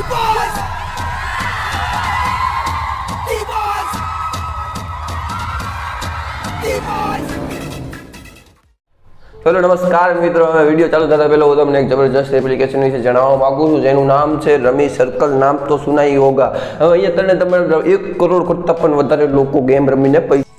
D-Boys! D-Boys! D-Boys! Hello, નમસ્કાર મિત્રો હવે વીડિયો ચાલુ થતા પહેલા હું તમને એક જબરજસ્ત એપ્લિકેશન વિશે જણાવવા માગું છું, જેનું નામ છે રમી સર્કલ નામ તો સુનાઈ હોગા હવે અહીંયા તને તમારે એક કરોડ કરતાં પણ વધારે લોકો ગેમ રમીને પૈસા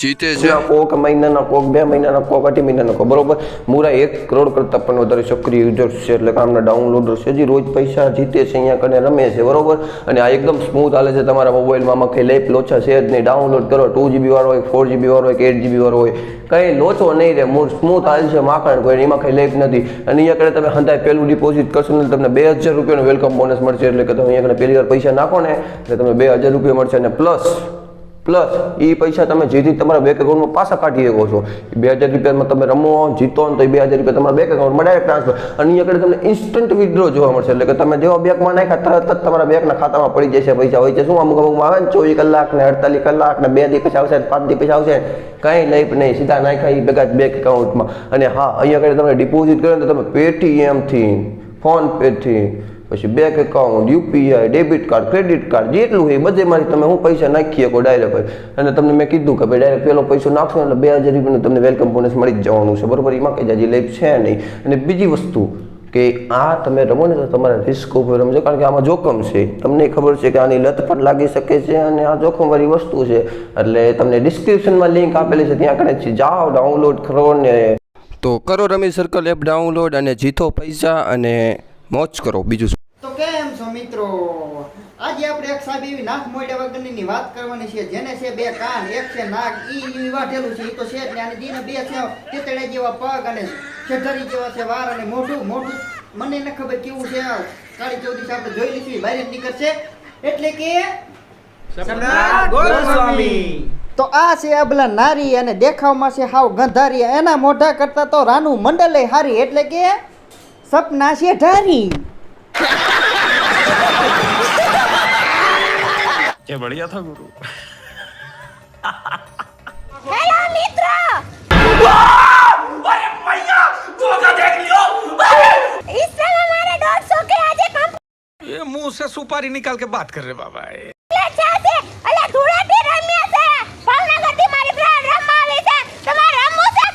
જીતે છે. કોક મહિનાના કોક બે મહિનાના કોક અઢી મહિનાના કોક, બરોબર? મુરા એક કરોડ કરતાં પણ વધારે સક્રિય યુઝર્સ છે, એટલે કે આમના ડાઉનલોડર્સ છે. જે રોજ પૈસા જીતે છે, અહીંયા કને રમે છે, બરોબર? અને આ એકદમ સ્મૂથ હાલે છે તમારા મોબાઈલમાં આમાં કંઈ લેપ લોચા છે જ નહીં. ડાઉનલોડ કરો ટુ જીબી વાળો હોય ફોર જીબી વાળો હોય કે એટ જીબી વાળો હોય. કંઈ લોચો નહીં રહે, મૂળ સ્મૂથ હાલ છે, માખણ કોઈ એમાં કંઈ લેપ નથી. અને અહીંયા કને તમે હંધાય પહેલું ડિપોઝિટ કરશો ને તમને બે હજાર રૂપિયાનો વેલકમ બોનસ મળશે. એટલે કે તમે અહીંયા કને પહેલી વાર પૈસા નાખો ને, એટલે તમને બે હજાર રૂપિયા મળશે અને પ્લસ પ્લસ એ પૈસા તમે જેથી તમારા બેંક એકાઉન્ટમાં પાછા કાઢી શકો છો. બે હજાર રૂપિયામાં તમે રમો, જીતો તો એ બે હજાર રૂપિયા તમારા બેંક એકાઉન્ટમાં ડાયરેક્ટ ટ્રાન્સફર અને અહીંયા તમને ઇન્સ્ટન્ટ વિડ્રો જોવા મળશે. એટલે કે તમે જેવા બેંકમાં નાખ્યા તરત જ તમારા બેંકના ખાતામાં પડી જશે પૈસા. હોય છે શું અમુક અમુકમાં આવે ને ચોવીસ કલાક ને અડતાલીસ કલાક ને બે દી પૈસા આવશે પાંચ દી પૈસા આવશે કાંઈ નહીં નહીં. સીધા નાખ્યા એ ભેગા બેંક એકાઉન્ટમાં અને હા, અહીંયા આગળ તમે ડિપોઝિટ કરો તો તમે પેટીએમથી ફોન પેથી પછી bank account UPI debit card credit card જેટલું હોય બધેમાંથી તમે હું પૈસા નાખી શકો ડાયરેક્ટ અને તમને મેં કીધું કે ભાઈ ડાયરેક્ટ પેલો પૈસો નાખશો એટલે બે હજાર રૂપિયાનું તમને વેલકમ બોનસ મળી જ જવાનું છે. બરોબર? એમાં કંઈ જાજી લેબ છે નહીં. અને બીજી વસ્તુ કે આ તમે રમો ને તો તમારે રિસ્ક ઉપર રમજો. કારણ કે આમાં જોખમ છે. તમને ખબર છે કે આની લત પણ લાગી શકે છે અને આ જોખમવાળી વસ્તુ છે. એટલે તમને ડિસ્ક્રિપ્શનમાં લિંક આપેલી છે. ત્યાં કણે જાઓ ડાઉનલોડ કરો ને તો કરો રમી સર્કલ એપ ડાઉનલોડ અને જીતો પૈસા અને મોજ કરો. બીજું છો મિત્રો? આજે આપણે એક સાહેબ એવી નાક મોડ્યા વગરની વાત કરવાની છે જેને છે બે કાન એક છે નાક ઈ વાઢેલું છે ઈ તો છે જ ને અને દીને બે છે તેતડે જેવા પગ અને છેઠરી જેવા છે વાર અને મોઢું મોઢું મને ન ખબર કેવું છે? કાળી ચૌદી છે આપણે જોઈ લીધી બહાર નીકળશે. એટલે કે તો આ છે અબલા નારી અને દેખાવમાં છે હાવ ગંધારી એના મોઢા કરતા તો રાનું મંડલે હારી એટલે કે સપના છે ઢારી. ये बढ़िया था गुरु હેલો મિત્ર इस समय हमारे दोस्तों के आज एक ये मुंह से सुपारी निकाल के बात कर रहे बाबा ये કમ્પ્લેટ છે અલે ધૂળેટી રમ્યા છે ભાવનગર થી મારી ફ્રેન્ડ રમવા આવી છે તમારે રમવું છે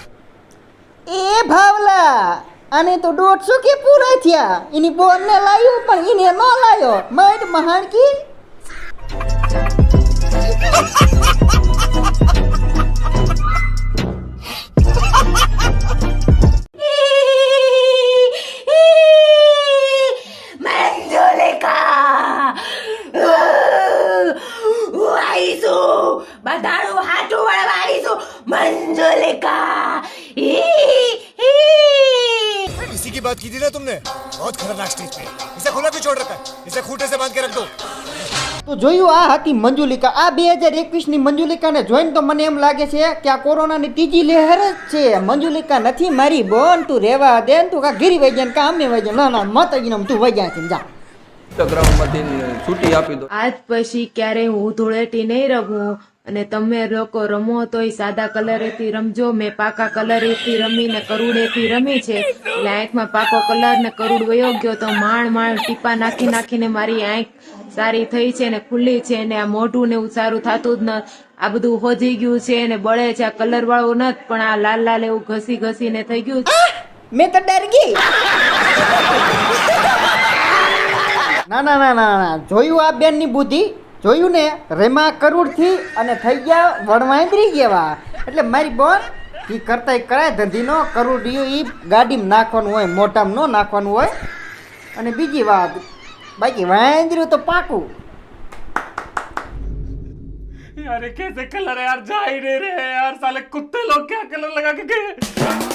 એ ભાવલા આને તો દોઢસો કે પૂરા થયા એની બોન ને લાવ્યો પણ એને ન લાવ્યો મડ મહાણકી મંજુલિકા હું આવીશું બધાનું હાથું વળવા આવીશું મંજુલિકા इसी की बात की थी ना तुमने बहुत खतरनाक स्टेज पे इसे खुला क्यों छोड़ रखा है इसे खूंटे से बांध के रख दो તો જોયું આ હતી મંજુલિકા? આ બે હજાર એકવીસની મંજુલિકાને જોઈને તો મને એમ લાગે છે કે આ કોરોનાની ત્રીજી લહેર જ છે. મંજુલિકા નથી મારી બોન તું રેવા દે તું કા ગીરી વહી જાય કા અમે વહી જાય. ના ના મત અગીને તું વહી જાય છે જા. ઇન્સ્ટાગ્રામમાંથી છૂટી આપી દો. આજ પછી ક્યારે હું ધૂળેટી નહીં રમું અને તમે લોકો રમો તોય સાદા કલરેથી રમજો. મેં પાકા કલરેથી રમીને કરુડેથી રમી છે. એટલે આંખમાં પાકો કલર ને કરુડ વયો ગયો તો માણ માણ ટીપા નાખી નાખીને મારી આંખ સારી થઈ છે ને ખુલ્લી છે ને આ મોઢું ને એવું સારું થતું જ ન આ બધું હોજી ગયું છે ને બળે છે. આ કલર વાળું નથી પણ આ લાલ લાલ એવું ઘસી ઘસીને થઈ ગયું મેં તો ડર ગઈ. ના ના ના ના ના. જોયું આ બેનની બુદ્ધિ? જોયું ને રેમા કરોડથી અને થઈ ગયા વણવાંદરી જેવા એટલે મારી બોન એ કરતા કરાય ધંધીનો કરોડિયું એ ગાડીમાં નાખવાનું હોય મોઢામાં ન નાખવાનું હોય અને બીજી વાત બાકી વાંદર્યું તો પાકું यार ये कैसे कलर है यार जा ही नहीं रहे हैं यार साले कुत्ते लोग क्या कलर लगा के गए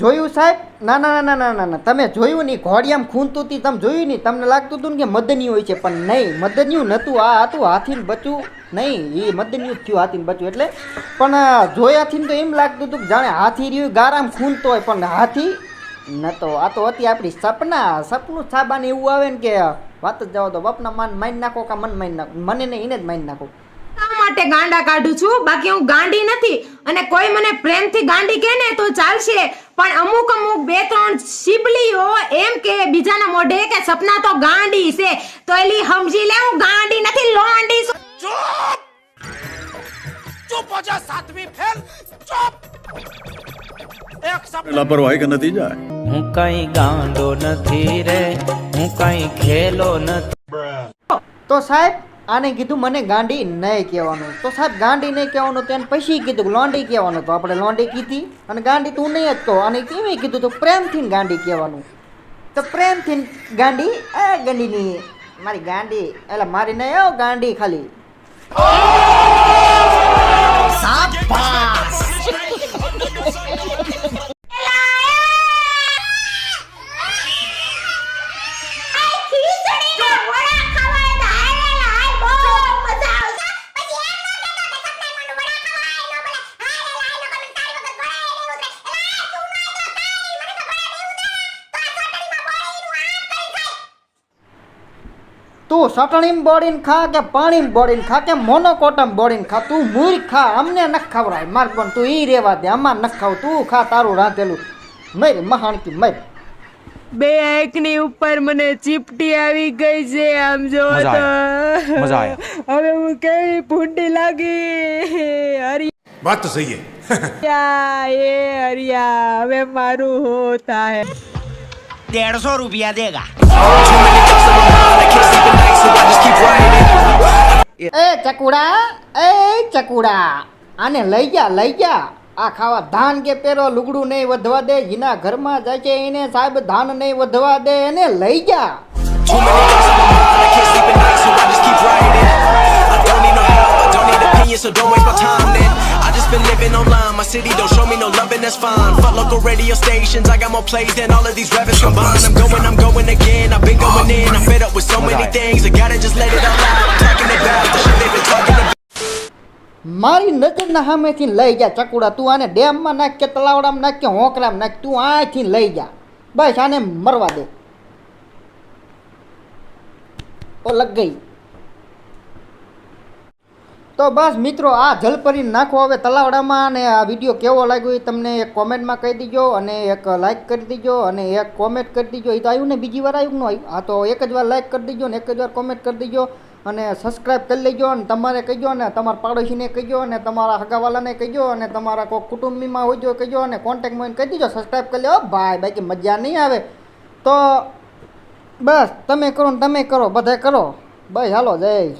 જોયું સાહેબ? ના ના ના ના ના ના. તમે જોયું નહીં. ઘોડિયામ ખૂનતું હતી તમે જોયું નહીં. તમને લાગતું હતું ને કે મદની હોય છે, પણ નહીં. મદન્યું નહોતું આ હતું હાથીને બચ્યું. નહીં એ મદન્યું જ થયું હાથીને બચ્યું. એટલે પણ જોયાથી તો એમ લાગતું હતું કે જાણે હાથી રહ્યું ગારામ ખૂનતો હોય. પણ હાથી નહોતો આ તો હતી આપણી સપના. સપનું સાબાને એવું આવે ને કે વાત જ જાઓ તો બાપના માન મારી નાખો કે મન મારી નાખો? મને નહીં, એને જ મારી નાખો. બતાવવા માટે ગાંડા કાઢું છું. બાકી હું ગાંડી નથી અને કોઈ મને પ્રેમથી ગાંડી કહે ને તો ચાલશે. પણ અમુક અમુક બે ત્રણ શિબલીઓ એમ કે બીજાના મોઢે કે સપના તો ગાંડી છે. તો એલી સમજી લે હું ગાંડી નથી લોંડી છું. ચૂપ! ચૂપ હો જા સાતમી ફેલ. ચૂપ! એક શબ્દ લાપરવાહી કે નથી જાય? હું કઈ ગાંડો નથી રે હું કઈ ખેલો નથી. તો સાહેબ આને કીધું મને ગાંડી નહીં કહેવાનું. તો સાહેબ, ગાંડી નહીં કહેવાનું તો એને પછી કીધું લોંડી કહેવાનું. તો આપણે લોંડી કીધી અને ગાંડી તું નહીં જ તો અને કેવી કીધું તો? પ્રેમથી ગાંડી કહેવાનું. તો પ્રેમથી ગાંડી, એ ગાંડીની, મારી ગાંડી, એટલે મારી નહીં આવો ગાંડી ખાલી. આ ખીચડીના વડા ખાવાય તો હાલે હાલ બહુ મજા આવશે પછી એમ ન કહેતો કે સપનામાં વડા ખાવાય ન બોલે હાલે હાલ ન બોલે તારી વગર ગળાય નહીં ઉતરે એલા તું ન તો તારી મને તો ગળાય નહીં ઉતરે તો આ ચોટણીમાં બોળીનું આમ કરી ખાય તું સટણી બોડી ને ખા કે પાણી બોડી ને ખા કે મોનોકોટમ બોડી ને ખા? તું મૂળ ખા અમને ન ખવડાય. માર પણ તું ઈ રેવા દે આમાં ન ખાવ. તું ખા તારું રાંધેલું. મર મહાણકી મર. બે ની ઉપર મને ચીપટી આવી ગઈ છે આમ જો તો. મજા હવે હું કેવી ભૂંડી લાગી? હરી વાત તો સહી હે. હરિયા હવે મારું હોતા હે 150 રૂપિયા દેગા. ચકુડા એ ચકુડા આને લઈ જા લઈ જા આ ખાવા ધાન કે પેરો લુગડું નહીં વધવા દે જીના ઘરમાં જાય છે એને સાહેબ ધાન નહીં વધવા દે એને લઈ જા So don't waste my time then. I just been living online. My city don't show me no loving, that's fine. Fuck local radio stations. I got more plays than all of these rappers combined. I'm going, I'm going again. I've been going in. I'm fed up with so many things. I gotta just let it all out. I'm talking about મારી નજરના સામેથી લઈ જા ચકુડા, તું આને ડેમમાં નાખ કે તલાવડામાં નાખ કે હોંકરામાં નાખ, તું આથી લઈ જા. બસ આને મરવા દે. ઓ લગ ગઈ તો બસ મિત્રો, આ જલપરી નાખો. હવે તલાવડામાં અને આ વીડિયો કેવો લાગ્યો એ તમને એક કોમેન્ટમાં કહી દીજો અને એક લાઇક કરી દીજો અને એક કોમેન્ટ કરી દીજો. એ તો આવ્યું ને બીજી વાર આવ્યું ન આવ્યું આ તો એક જ વાર લાઇક કરી દીજો ને એક જ વાર કોમેન્ટ કરી દીજો. અને સબસ્ક્રાઈબ કરી લેજો અને તમારે કહીજો ને તમારા પાડોશીને કહીજો અને તમારા હગાવાલાને કહીજો અને તમારા કોઈ કુટુંબીમાં હોય જો કહીજો અને કોન્ટેક્ટમાં કહી દીજો સબસ્ક્રાઈબ કરી લો ભાઈ, બાકી મજા નહીં આવે. તો બસ, તમે કરો ને તમે કરો બધા કરો. બસ, હાલો, જય.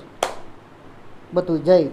બધું જય.